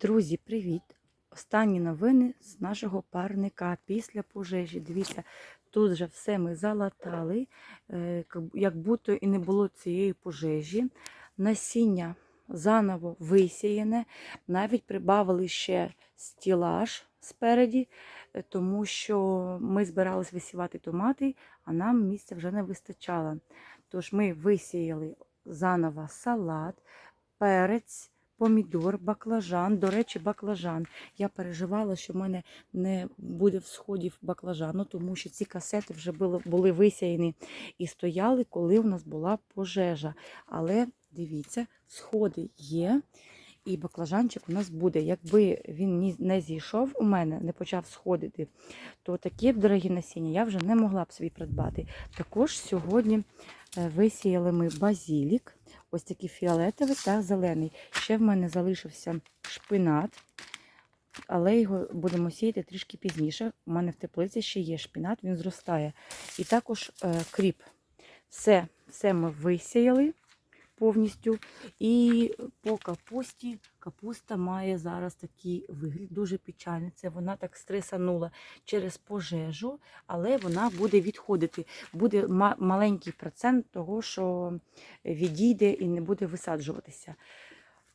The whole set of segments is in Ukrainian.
Друзі, привіт! Останні новини з нашого парника після пожежі. Дивіться, тут вже все ми залатали, е, як будто і не було цієї пожежі. Насіння заново висіяне, навіть прибавили ще стілаж спереді, е, тому що ми збирались висівати томати, а нам місця вже не вистачало. Тож ми висіяли заново салат, перець помідор, баклажан. До речі, баклажан. Я переживала, що в мене не буде всходів баклажану, тому що ці касети вже були, були і стояли, коли у нас була пожежа. Але дивіться, сходи є. І баклажанчик у нас буде. Якби він не зійшов у мене, не почав сходити, то такі дорогі насіння я вже не могла б собі придбати. Також сьогодні е, висіяли ми базілік, ось такий фіолетовий та зелений. Ще в мене залишився шпинат, але його будемо сіяти трішки пізніше. У мене в теплиці ще є шпинат, він зростає. І також е, кріп. Все, все ми висіяли повністю. І по капусті капуста має зараз такий вигляд, дуже печальний. Це вона так стресанула через пожежу, але вона буде відходити. Буде маленький процент того, що відійде і не буде висаджуватися.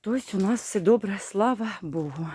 Тобто у нас все добре, слава Богу.